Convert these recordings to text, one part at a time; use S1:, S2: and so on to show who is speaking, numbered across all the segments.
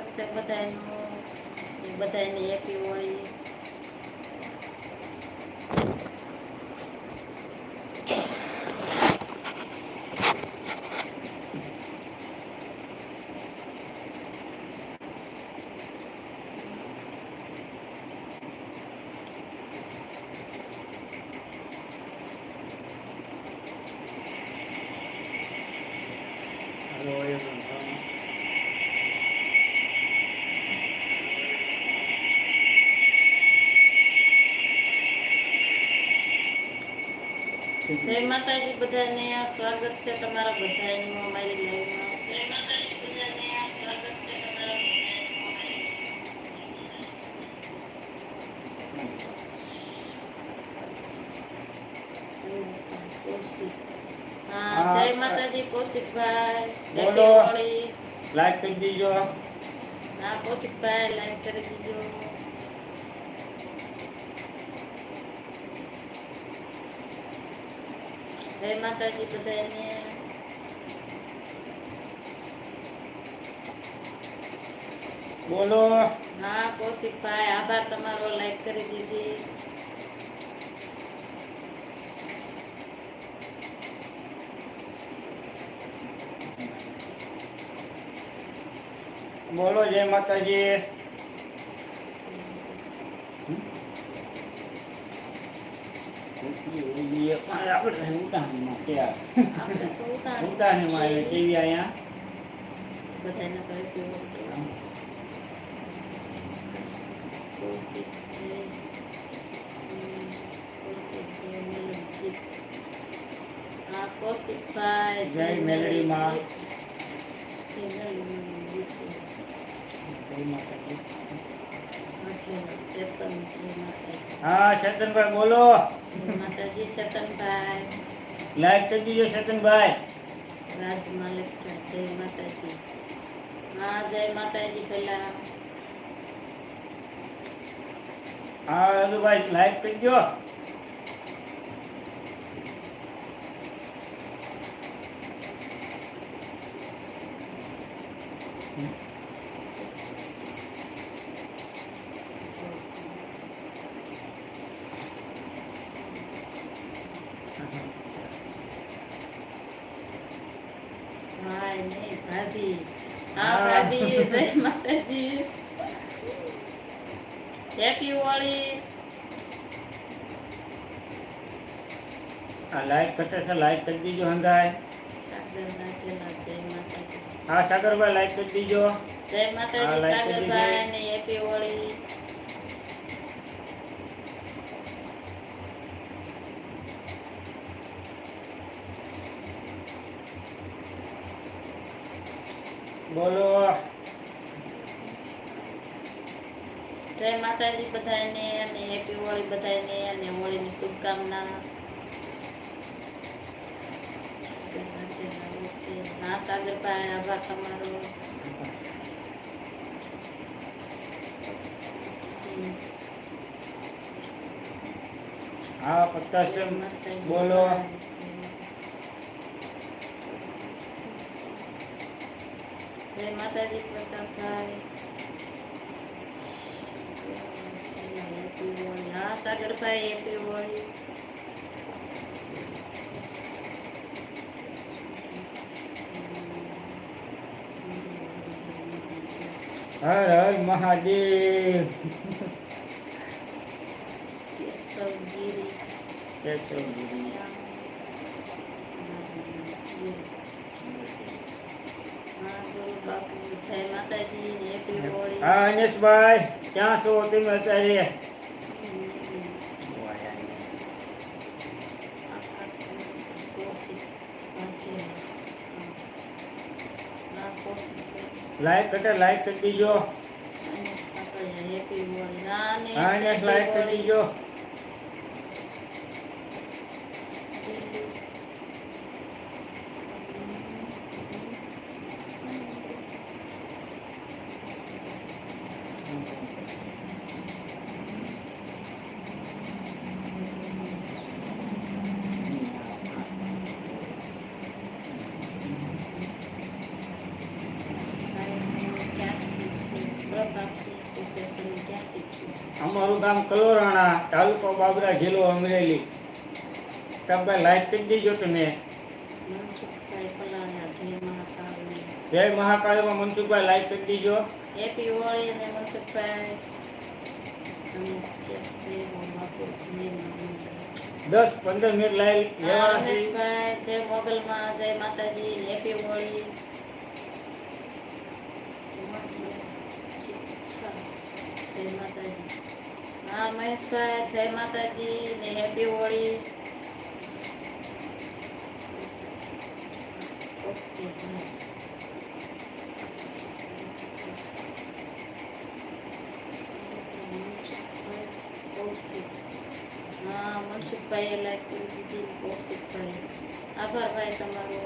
S1: સ્વાગત છે બધાનું બધાને હેપી હોળી જય માતાજી બધાને સ્વાગત છે તમારા બધાનું અમારી લાઈવમાં જય માતાજી સ્વાગત છે તમારા બધાનું અમારી હા
S2: હા.
S1: જય માતાજી કૌશિકભાઈ.
S2: લાઈક કરી દીજો
S1: હા કૌશિકભાઈ લાઈક કરી દીજો જય માતાજી બધાને
S2: બોલો.
S1: હા કૌશિકભાઈ આભાર તમારો લાઈક કરી દીધી.
S2: બોલો જય માતાજી. આપણે ઉતાણીમાં ત્યાં ઉતાણીમાં આવે કેવી અહીંયા
S1: જય
S2: મેલડીમાં.
S1: જય મેલડીમાં ગીત.
S2: જય માતાજી
S1: વાઘેલા ચેતન જય માતાજી
S2: હા ચેતનભાઈ બોલો.
S1: માતાજી ચેતનભાઈ
S2: લાઈક કરી દીજો ચેતનભાઈ
S1: રાજ માલિક જય માતાજી હા જય માતાજી પેલા
S2: હા રાજુભાઈ લાઈક કરી દો
S1: હા નહીં ભાભી હા
S2: હા.
S1: ભાભી જય માતાજી હેપી હોળી
S2: આ લાઈક કરતા છે લાઈક કરી દીજો
S1: માતાજી
S2: હા, સાગરભાઈ લાઈક કરી દીજો.
S1: જય માતાજી સાગરભાઈ ને હેપી હોળી
S2: બોલો
S1: જય માતાજી બધાને અને હેપી હોળી બધાને અને હોળીની શુભકામના. હા સાગરભાઈ આભાર તમારો.
S2: હા પચાસ બોલો.
S1: જય માતાજી પ્રતાપભાઈ. હેપી હોળી હા સાગરભાઈ હેપી હોળી
S2: હર હર મહાદેવ
S1: કેશવગીરી
S2: કેશવગીરી.
S1: હા ગુરુ બાપુ જય માતાજી ને હેપી હોળી
S2: હા અનેશભાઈ ક્યાં છો તમે અત્યારે લાઈક કટે લાઈક કરી દીજો. હા લાઈક કરી દીજો. અમારું ગામ કલોરાણા તાલુકો બાબરા જિલ્લો અમરેલી. તમે લાઈક કરી દીજો તમે.
S1: જય
S2: મહાકાળમાં મનસુખભાઈ લાઈક કરી દીજો.
S1: હેપી હોળી અને મનસુખભાઈ.
S2: દસ પંદર મિનિટ લાઈવ
S1: જય મોગલમાં જય માતાજી હેપી હોળી જય માતાજી. હા મહેશભાઈ જય માતાજી ને હેપી હોળી. ઓકે, હા. મનસુખભાઈએ લાઈક કરી દીધી કૌશિકભાઈ આભાર ભાઈ તમારો.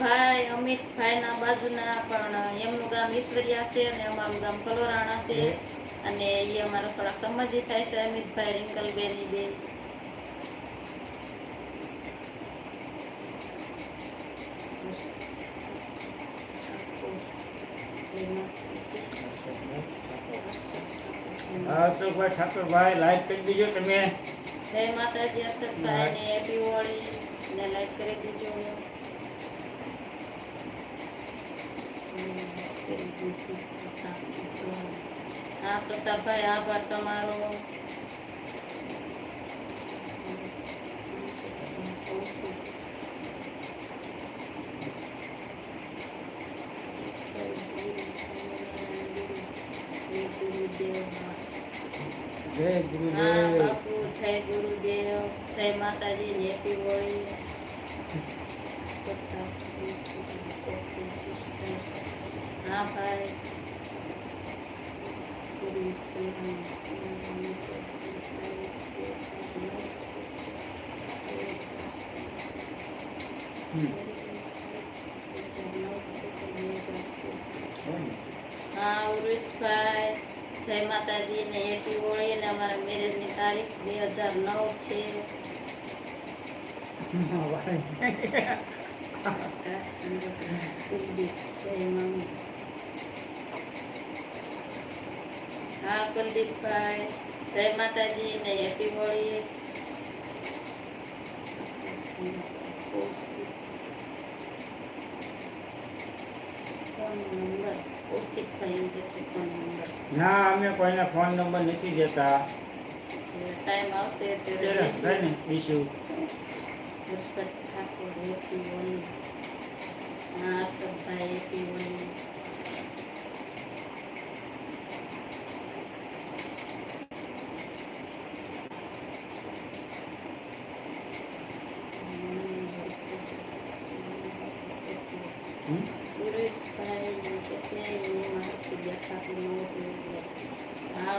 S1: ભાઈ અમિતભાઈના બાજુના પણ એમનું ગામ ઈશ્વરિયા છે અને અમારું ગામ કલોરાણા છે. અને એ અમારા થોડાક સંબંધી થાય છે અમિતભાઈ રિંકલબેન બે
S2: અશોકભાઈ ઠાકોરભાઈ લાઈક કરી દીજો તમે.
S1: જય માતાજી અશોકભાઈ ને હેપી હોળી ને લાઈક કરી દેજો હમ, કરી દીધી પ્રતાપજી ચૌહાણ. હા પ્રતાપભાઈ આભાર તમારો. જય ગુરુદેવ.
S2: જય ગુરુદેવ
S1: જય ગુરુદેવ જય માતાજી હેપી હોળી પ્રતાપસિંહ છોકરી, કોકી સિસ્ટર હા ભાઈ ગુરુ વિષ્ણુ નીચે તારીખ બે
S2: હમ.
S1: હા ઉર્વેશભાઈ જય માતાજી ને હેપી હોળી ને અમારા મેરેજની તારીખ બે હજાર નવ છે હા કુલદીપભાઈ જય માતાજી ને હેપી હોળી
S2: ના અમે કોઈને ફોન નંબર નથી દેતા.
S1: ટાઈમ આવશે ત્યારે
S2: ઈશ્યુ
S1: હર્ષદ ઠાકોર હેપી હોળી હા હર્ષદભાઈ હેપી હોળી
S2: હમ?
S1: ઉરેશભાઈ એમ કે છે એને મારાથી દેખાતું નહોતું એટલે હા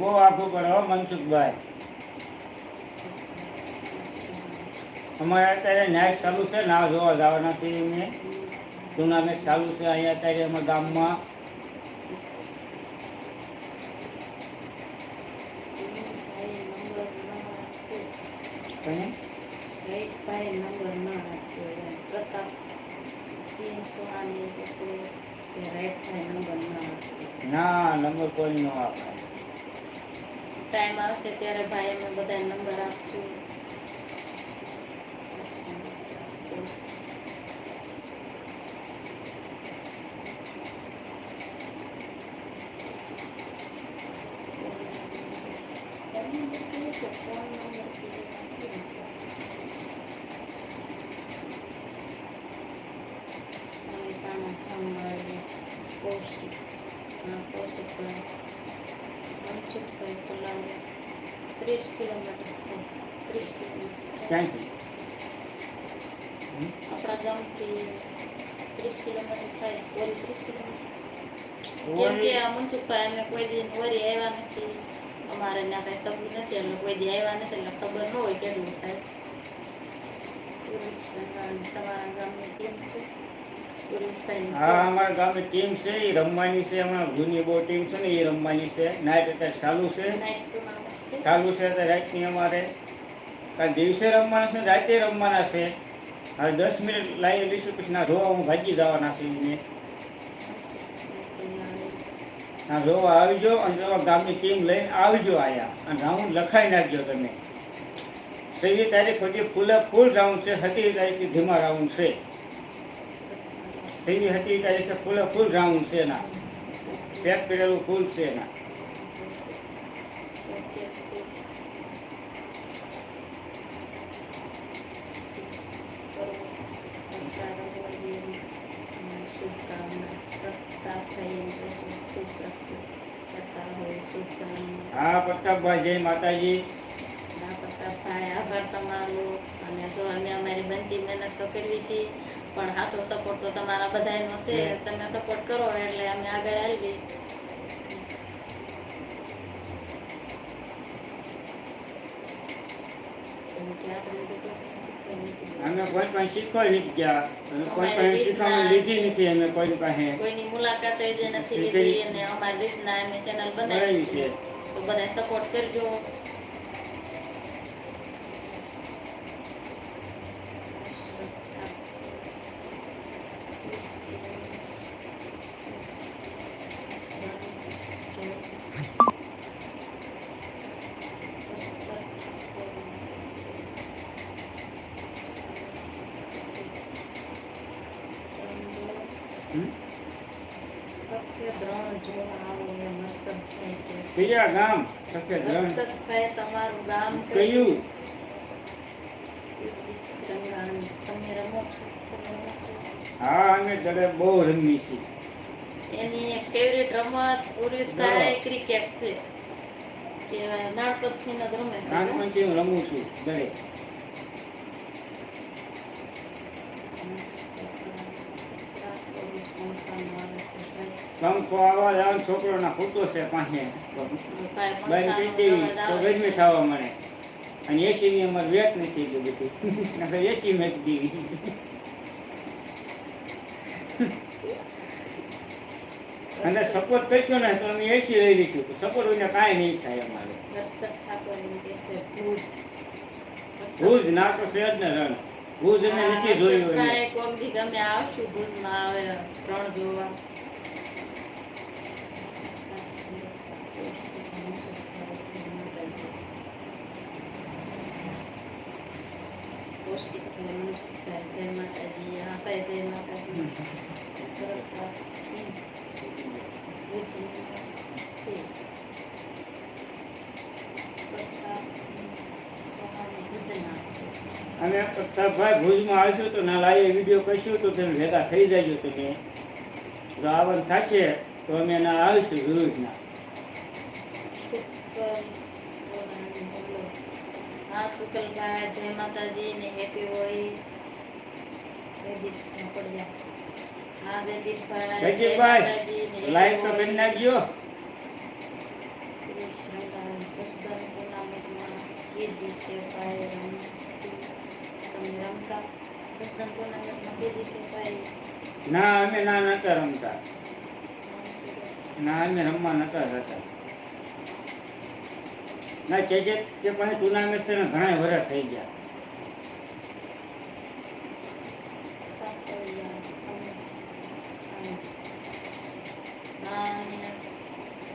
S2: બહુ આખું પડે મનસુખભાઈ. અમારે અત્યારે નાઇટ ચાલુ છે, ના જોવા જવાના છે ટુર્નામેન્ટ ચાલુ છે, અહીંયા અત્યારે અમારા ગામમાં કઈ
S1: ભાઈ નંબર ન આપ્યો એમ પ્રતાપ સિંહ સોહાની કે છે કે રાઈટભાઈ નંબર ન
S2: નંબર કોઈ નો આપે.
S1: ટાઈમ આવશે ત્યારે ભાઈ અમે બધા નંબર આપશું લલિતાના ચંબાઈ કૌશિક હા કૌશિકભાઈ મનસુખભાઈ પલાવે ત્રીસ કેમ કે મનસુખભાઈ અમે કોઈ દિન ઓરી આવ્યા નથી અમારે ત્યાં કાંઈ નથી એટલે કોઈ દી આવ્યા નથી એટલે ખબર ન હોય કેટલું થાય. તમારા ગામનું કેમ છે
S2: હા અમારા ગામની ટીમ છે એ રમવાની છે હમણાં જૂની બહુ ટીમ છે ને એ રમવાની છે. નાઇટ અત્યારે ચાલુ છે. ચાલુ છે અત્યારે રાતની અમારે. કારણ દિવસે રમવાના છે રાતે રમવાના છે. હવે દસ મિનિટ લાવી લઈશું પછી ના જોવા હું ભાગી જવાના છે એને ના જોવા આવજો અને તમારા ગામની ટીમ લઈને આવજો આયા. અને રાઉન્ડ લખાઈ નાખજો તમે. સહી તારીખ પછી ફૂલે ફૂલ રાઉન્ડ છે સત્યાવીસ તારીખથી ધીમા રાઉન્ડ છે. સવી સત્તરી તારીખે ફૂલે ફૂલ રાઉન્ડ છે એના પેક કરેલું ફૂલ છે એના
S1: ઓકે શુભકામના પ્રતાપભાઈ એમ કહેશે ખૂબ પ્રગતિ કરતા હોય શુભકામના
S2: હા પ્રતાપભાઈ જય માતાજી
S1: ના પ્રતાપભાઈ આભાર તમારો અને જો અમે અમારી બનતી મહેનત તો કરવી છે પણ હાસો સપોર્ટ તો તમારા બધાનો છે તમે સપોર્ટ કરો એટલે અમે આગળ આવી ગયા.
S2: અમે કોઈ પણ શીખવા નથી ગયા. અને કોઈ પણ શીખવામાં લીધી નથી અમે કોઈ પાસે.
S1: કોઈની મુલાકાત જે નથી લીધી અને અમારી રીતના અમે ચેનલ
S2: બનાવી છે.
S1: તો બધા સપોર્ટ કરજો
S2: હમ?
S1: સફેદ રણ જોવા આવો એમ હર્ષદભાઈ કહે છે.
S2: બીજા ગામ? સફેદ રણ
S1: તમારું ગામ કયું?
S2: કયું
S1: તમે રમો છો?
S2: હા અમે દડે બહુ રમી છીએ.
S1: એની ફેવરેટ રમત ઉર્વેશભાઈ ક્રિકેટ છે. કે નાનપણથી જ રમે
S2: નાનપણથી હું રમું છું દડે કંકો આવા જાવ છોકરો ના ફૂટો છે પાસે. બંધ કરી દેવી તો ગરમી થવા મળે. અને એસી ની અમારે વેટ નથી એટલું બધી. એસી મેક દેવી અને સપોર્ટ કરશો ને તો અમે એસી લઈ લઈશું. સપોર્ટ વિના કાંઈ નહીં થાય અમારે.
S1: ભૂજ.
S2: ના તો છે જ ને રણ. ભુજ અમે નથી જોયું
S1: ગમે આવશું ભુજમાં આવે રણ જોવા. ભુજના ભુજના છે
S2: અને પ્રતાપભાઈ ભુજમાં આવશો તો ના લાઈએ વીડિયો કરશું તો તમે ભેગા થઈ જાય તમે. જો આવન થશે તો અમે ના આવીશું
S1: બોલો હા શુકલભાઈ જય માતાજી ને હેપી હોળી. જયદીપ ઝાપડિયા હા જયદીપભાઈ જય માતાજી ને
S2: જયદીપભાઈ લાઈવ તો કરી નાખજો.
S1: જસદન ટુર્નામેન્ટમાં કેજી કે ભાઈ રમતી. તમે રમતા? જસદન ટુર્નામેન્ટમાં કે ભાઈ?
S2: ના અમે ના નતા રમતા. ના અમે રમવા નતા જતા. ના, કે જે કે પણ ટુર્નામેન્ટ છે ઘણા વર્ષ થઈ ગયા.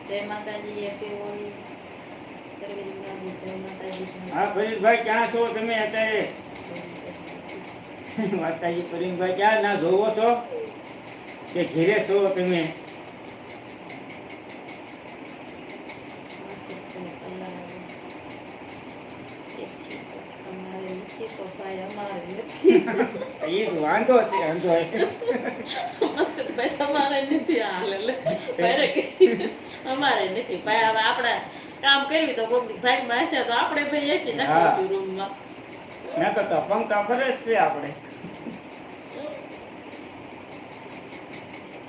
S1: જય માતાજી
S2: હા, ફરીદભાઈ, ક્યાં છો તમે અત્યારે? માતાજી ફરીદભાઈ, ક્યાં? ના, જોવો છો? કે ઘેરે છો તમે
S1: તમારે નથી તો ભાઈ અમારે નથી
S2: વાંધો છે વાંધો
S1: તમારે નથી હાલ એટલે અમારે નથી. ભાઈ હવે આપણે કામ કરવી તો દી ભાગમાં હશે તો આપણે ભાઈ એસી
S2: હા.
S1: નાખી રૂમમાં.
S2: ના તો તો પંખા ફરે છે આપણે.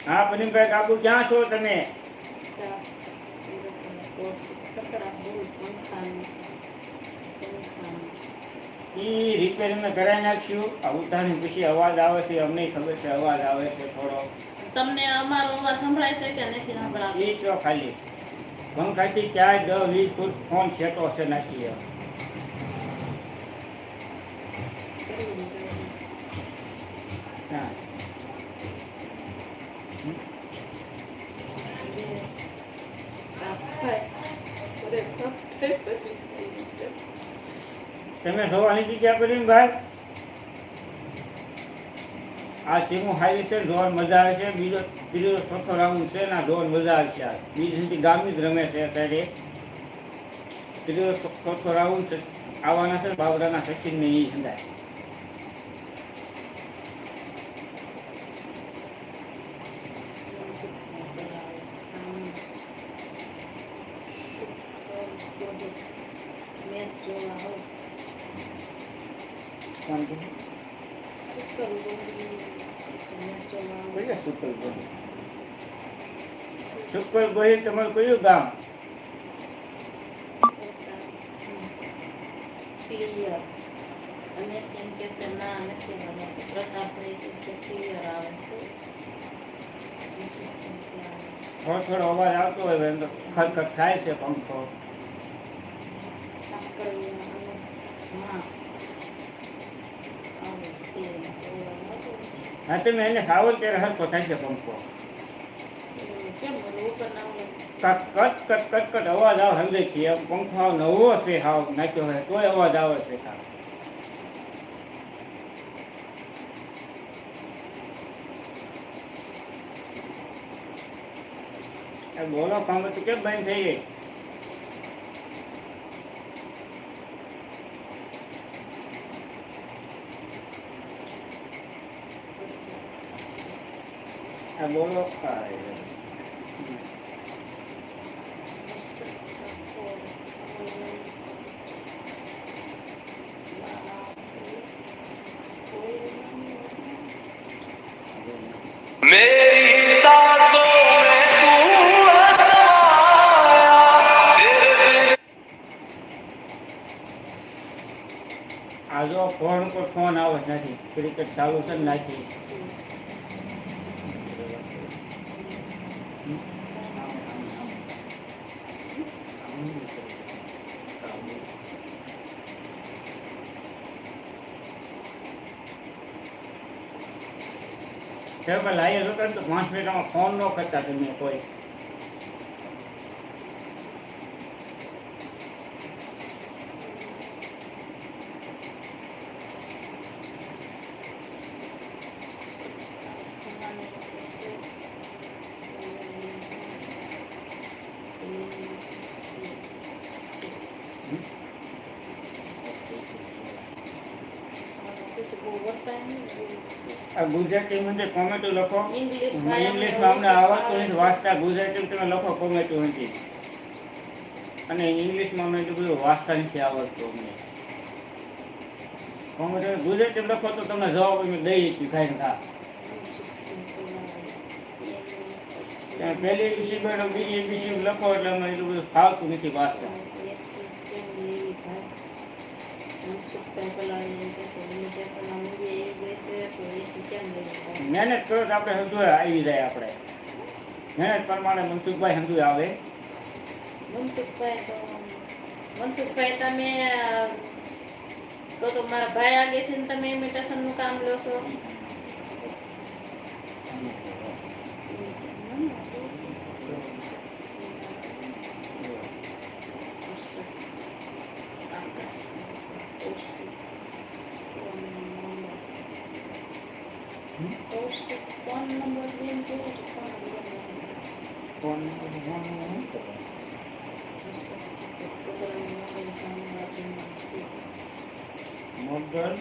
S2: હા પનીમભાઈ કાબુ ક્યાં છો તમે? એ રિપેર અમે કરાવી નાખશું. આ ઉતાની પછી અવાજ આવે છે અમને ખબર છે અવાજ આવે છે થોડો.
S1: તમને અમારો અવાજ સંભળાય છે કે નથી સંભળાતો?
S2: એ તો ખાલી. પંખાથી ચાર દસ વીસ ફૂટ ફોન છેટો છે નાખીએ હા. તમે સવારની જગ્યા કરી ભાઈ? આ ટીમો હારી છે, જોવાની મજા આવે છે. બીજો ત્રીજો ચોથો રાઉન્ડ છે ના જોવાની મજા આવે છે આ. બીજી ગામની જ રમે છે અત્યારે. ત્રીજો ચોથો રાઉન્ડ આવવાના છે બાબરાના સચિન ને એ હંદાય
S1: મેચ જોવા આવું
S2: કયા સુપર ગોહિલ તમારું કયું ગામ?
S1: ક્લિયર અને સિંહ કે છે ના નથી બનાવતું પ્રતાપભાઈ કે છે ક્લિયર આવે છે.
S2: થોડો થોડો અવાજ આવતો હોય એમ તો ખરખર થાય છે પંખો
S1: છાકરિયા અને સ- હા આવે છે ઓલા નહોતું છે.
S2: હા તમે એને સાવલ ત્યારે હરખો થાય છે પંખો. Cut cut cut cut cut અવાજ આવે સમજે એમ પંખો હાવ નવો છે હાવ નાખ્યો હોય તોય અવાજ આવે છે સાવ બોલો કામ તો કેમ બંધ થઈ ગઈ આ બોલો આ એ.
S3: मेरी सांसों में तू समाया तेरे
S2: આ જો ફોન પર ફોન આવે જ નથી ક્રિકેટ ચાલુ છે ને નાખી સાહેબ લાઈએ છો તો પાંચ મિનિટમાં ફોન ન કરતા તમે કોઈ આ ગુજરાતી મને કોમેન્ટો લખો.
S1: ઇંગ્લિશ
S2: ઇંગ્લિશમાં અમને આવડતું નથી વાંચતા ગુજરાતીમાં તમે લખો કોમેન્ટો નથી અને ઇંગ્લિશમાં અમને એટલું બધું વાંચતા નથી આવડતું અમને. કોમેન્ટો ગુજરાતીમાં લખો તો તમને જવાબ અમે દઈ શકીએ કાંઈ ખા પહેલી એબીસી લખો એટલે અમે એટલું બધું ફાવતું નથી વાંચતા. મહેનત કરો તો આપણે સમજો આવી જાય આપણે. મહેનત પ્રમાણે મનસુખભાઈ સમજુ આવે.
S1: મનસુખભાઈ, તો મનસુખભાઈ તમે, તો તો મારા ભાઈ આગેથી તમે ઇમિટેશનનું કામ લો છો. આકાશ કૌશિક કૌશિક ફોન નંબર બેન કેવો છે ફોન નંબર
S2: ફોન ફોન મોગલ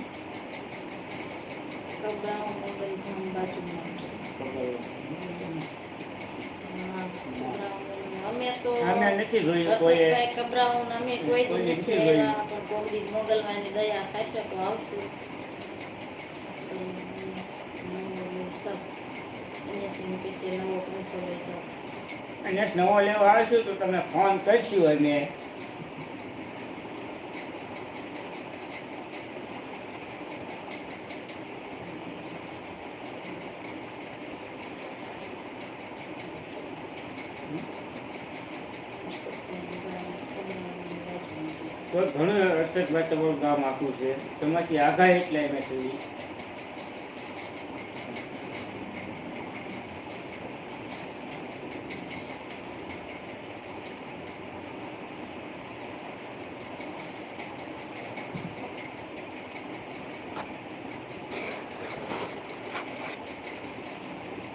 S1: અમે તો
S2: અમે નથી જોયું કોઈએ
S1: હર્ષદભાઈ કબરાઉન અમે કોઈ દી
S2: કોઈએ
S1: નથી
S2: નથી જોયું.
S1: આવ્યા મોગલવાની દયા ખાશે તો આવશું. નવો
S2: લેવા આવશું તો તમે ફોન કરશું અમે ઘણું હર્ષદભાઈ તમારું ગામ આખું છે. તમારી આઘા એટલે એમ સુધી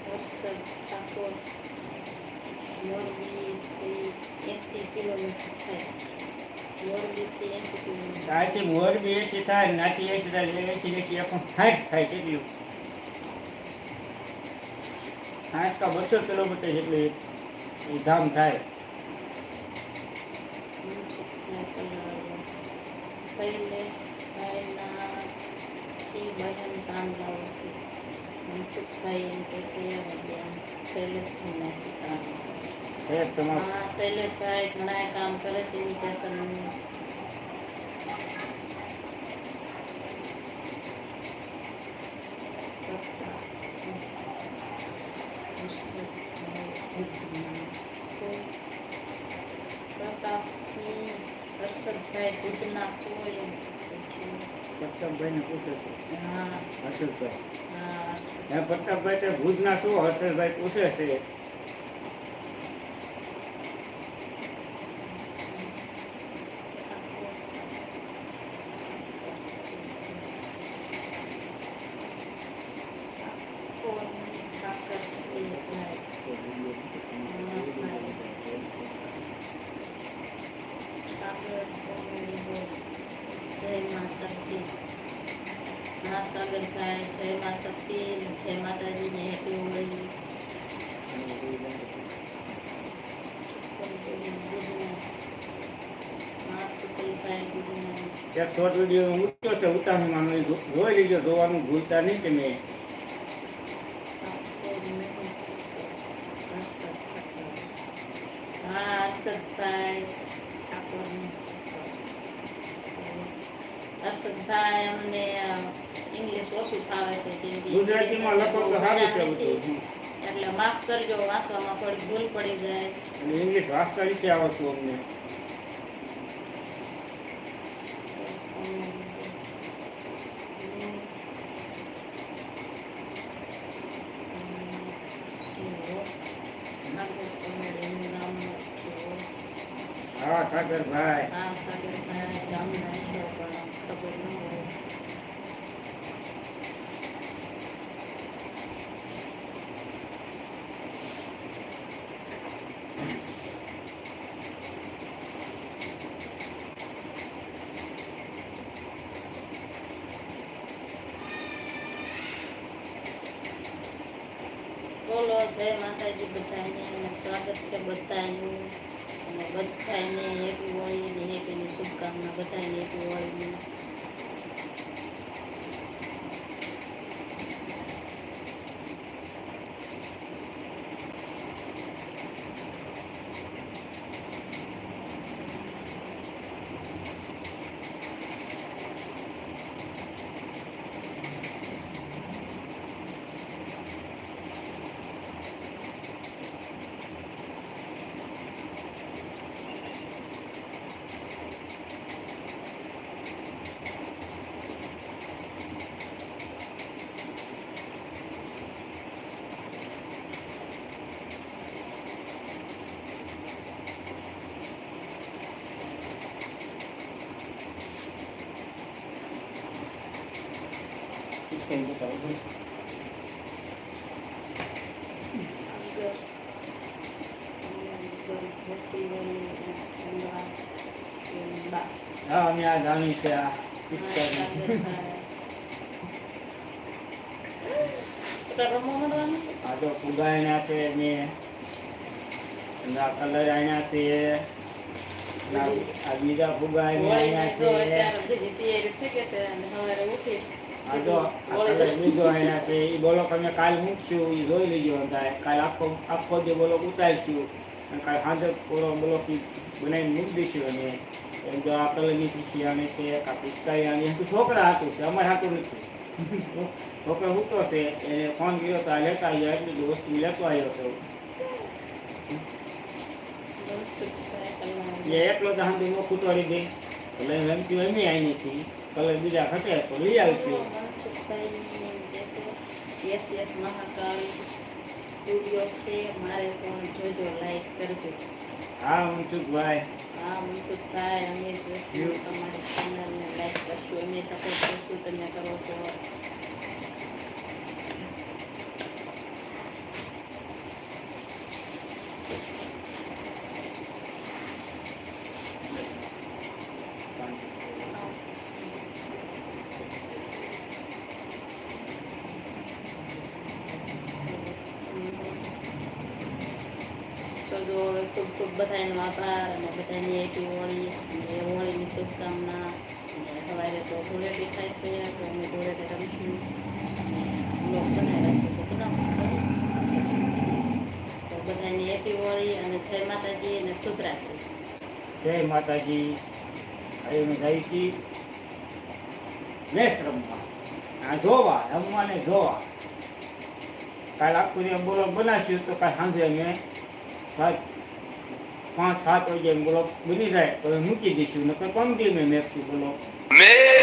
S1: વરસાદ ઠાકોર મોરબીથી એંસી કિલોમીટર થાય મોરબીથી એંસી કિલોમીટર
S2: આથી મોરબી એસી થાય નાથી એસી થાય એસી એસી એકસો સાઠ થાય કેટલું સાઠ કા બસો કિલોમીટર જેટલું ધામ થાય.
S1: બહેન કામ લાવું છું. મનસુખભાઈ એમ કે છે વડિયા શૈલેષભાઈનાથી કામ
S2: હે
S1: શૈલેષભાઈ ઘણા કામ કરે છે ઇમિટેશનનું હર્ષદભાઈ ભુજના સો એમ પૂછે છે
S2: પ્રતાપભાઈ ને પૂછે છે.
S1: હા.
S2: હર્ષદભાઈ.
S1: હા
S2: પ્રતાપભાઈ ભુજના શું હર્ષદભાઈ પૂછે છે?
S1: હા સાગરભાઈ જય માં શક્તિ ને જય માતાજીને હેપી હોળી હા સુકલભાઈ ગુડ નાઇટ
S2: એક શોર્ટ વીડિયો મૂક્યો છે ઉતાવળમાં મેં જો- જોઈ લીધો જોવાનું ભૂલતા નહીં તમે
S1: હા હર્ષદભાઈ ઠાકોરને હર્ષદભાઈ અમને ઇંગ્લિશ ઓછું ફાવે છે
S2: ગુજરાતીમાં લખો તો સારું છે બધું
S1: એટલે માફ કરજો વાંચવામાં થોડી ભૂલ પડી જાય.
S2: અને ઇંગ્લિશ વાંચતા નથી આવડતું અમને. હા સાગરભાઈ.
S1: હા સાગરભાઈ ગામના ખબર ન હોય. બોલો, જય માતાજી બધાને સ્વાગત છે બધાનું. અને બધાને હેપી હોળીની હેપીની શુભકામના બધાને હેપી હોળીની સ્કેન બતાવું
S2: હા, અમે આ ગામી છે, આ આ તો ફુગા એના છે મેં ના કલર આયા છે આ બીજા ફુગા એના છે છે એ બોલો અમે કાલ મૂકશું એ જોઈ લેજો અંદર કાલ આખો આખો જે બોલો ઉતારીશું. અને કાલ સાંજે પૂરો બોલો બનાવીને મૂકી દઈશું અને એમ તો આ કલરની શીશી છે છોકરા હાટું છે અમારે હાટું નથી. છોકરો હૂતો છે એને ફોન કર્યો તો આ લેતા આવ્યો એટલી બધી વસ્તુ લેતો આવ્યો છે. એ એકલો તો હાંડી નો ખૂટવાડી દે. એટલે રમતી એમ આવી નથી. કલર બીજા ઘટે તો લઈ આવશું
S1: યસ યસ મહાકાળ સ્ટુડિયો છે. મારે પણ જોજો લાઈક કરજો.
S2: હા મનસુખભાઈ
S1: હા ભાઈ અમે જોશું તમારી ચેનલને લાઈક કરશું અમે સપોર્ટ કરશું તમે કરો છો. તો જો હવે ખૂબ ખૂબ બધાનો આભાર અને બધાની હેપી હોળી અને હોળીની શુભકામના. અને સવારે તો ધૂળેટી થાય છે, તો અમે ધૂળેટી રમીશું. લોક બનાવ્યા છે તો બનાવો. તો બધાની હેપી હોળી અને જય માતાજી અને શુભ રાત્રિ
S2: જય માતાજી. અમે જઈ છીએ મેચ રમવા. આ જોવા, રમવાને જોવા. કાલ આખું બોલો, બનાવશું તો કાલ સાંજે અમે સાત, પાંચ, સાત વાગે બોલો બની જાય, તો મૂકી દઈશું, નકર પમદી મેં મેપશું બોલો?
S3: મેં